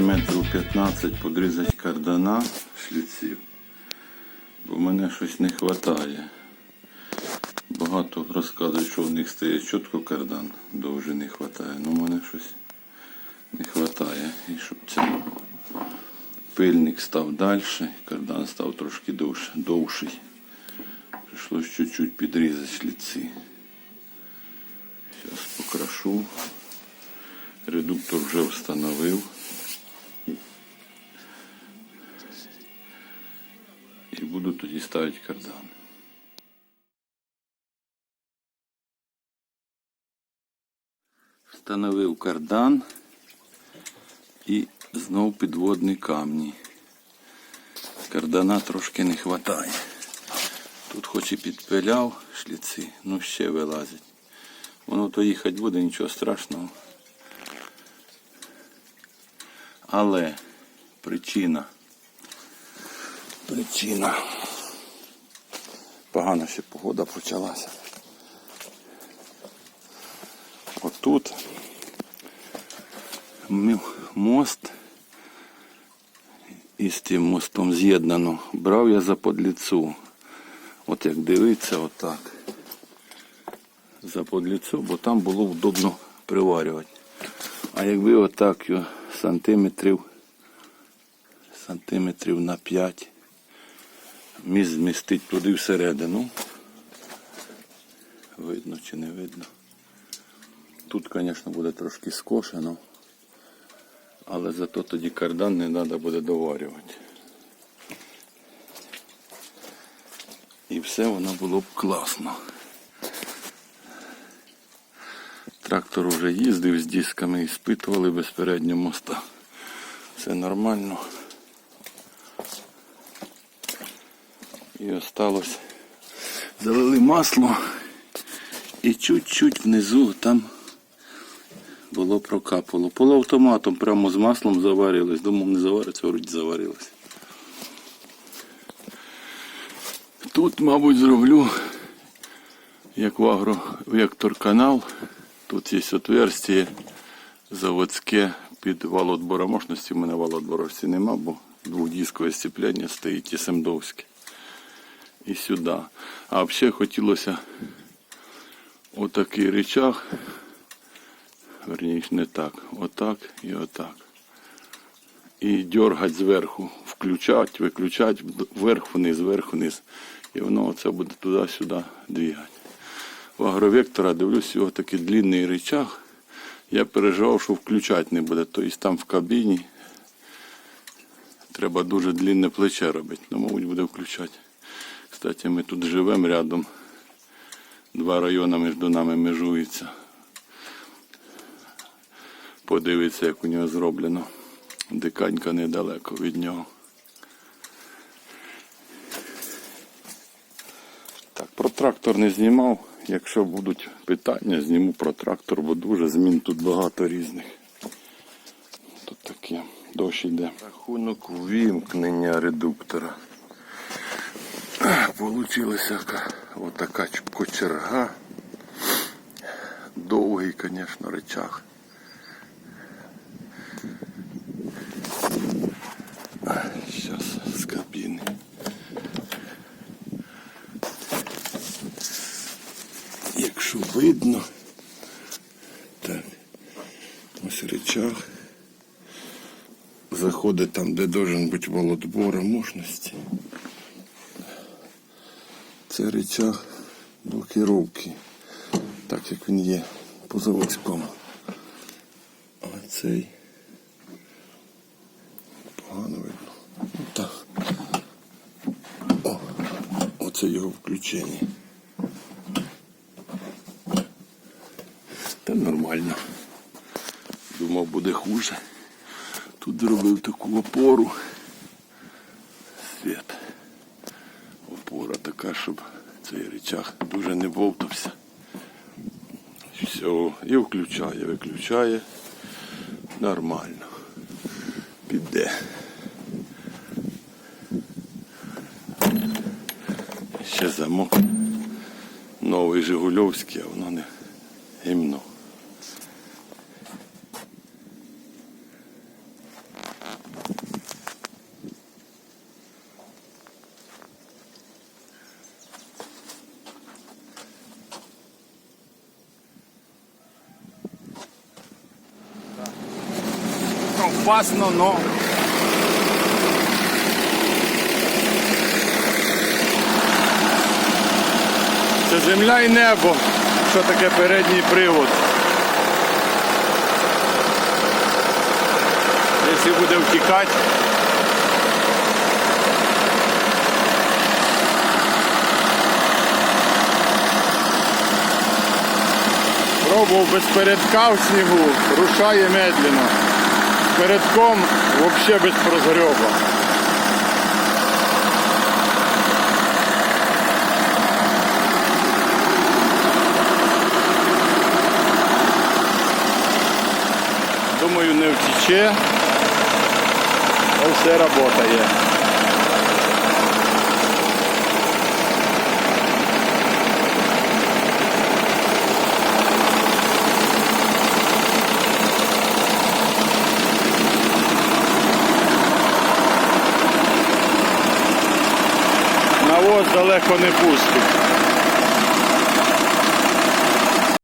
метрів 15 подрізати кардана шліців, бо мене щось не вистачає. Багато розказують, що в них стає чітко кардан, довже не вистачає. Ну, мене щось не вистачає. І щоб це пильник став далі, кардан став трошки довше, довший. Прийшлось чуть-чуть підрізати шліці. Зараз покрашу. Редуктор вже встановив. Буду тоді ставити кардан. Встановив кардан і знов підводні камні. Кардана трошки не вистачає. Тут хоч і підпиляв шліці, ну ще вилазить. Воно то їхати буде, нічого страшного. Але причина. Причина. Погано ще погода почалася. Отут мост із тим мостом з'єднано. Брав я за подліцу. От як дивиться, отак. За подліцу, бо там було вдобно приварювати. А якби отак його сантиметрів, сантиметрів на 5 міст змістить туди всередину. Видно чи не видно. Тут, звісно, буде трошки скошено, але зато тоді кардан не треба буде доварювати. І все воно було б класно. Трактор вже їздив з дисками і спитували безпереднього моста. Все нормально. І осталось. Залили масло і чуть-чуть внизу там було прокапало. Полуавтоматом прямо з маслом заварилось. Думав, не завариться, вроді заварилось. Тут, мабуть, зроблю як в агровектор канал. Тут є отверстие заводське під вал отбора. У мене вал отборості нема, бо двохдіскове сцепляння стоїть і семдовське. І сюди. А взагалі хотілося отакий речах. Верніше не так. Отак і отак. І дергати зверху, включати, виключати, вверх вниз, вверх вниз. І воно оце буде туди-сюди двигати. В агровектора дивлюсь, його такий длинний рычаг. Я переживав, що включати не буде. Тобто там в кабіні треба дуже длинне плече робити. Ну, мабуть, буде включати. Кстати, ми тут живемо рядом. Два райони між нами межуються. Подивиться, як у нього зроблено. Диканька недалеко від нього. Так, про трактор не знімав. Якщо будуть питання, зніму про трактор, бо дуже змін тут багато різних. Тут таке дощ йде. Рахунок вімкнення редуктора. Получилася отака кочерга. Довгий, звісно, речах. Зараз з кабіни. Якщо видно, так, ось речах. Заходить там, де должен бути володбора мощності. Це речах блокировки, так як він є по заводському. А цей погано видно. Так. О, оце його включення. Та нормально. Думав, буде хуже. Тут зробив таку опору. Світ. Така, щоб цей речах дуже не вовтався. Все, і включає, виключає. Нормально. Піде. Ще замок. Новий Жигульовський, а воно не опасно, но. Це земля і небо. Що таке передній привод? Якщо буде втікати. Пробував без передка в снігу, рушає медленно. З Передком взагалі без прозгрьоба. Думаю, не втіче, але все працює. Далеко не пустить.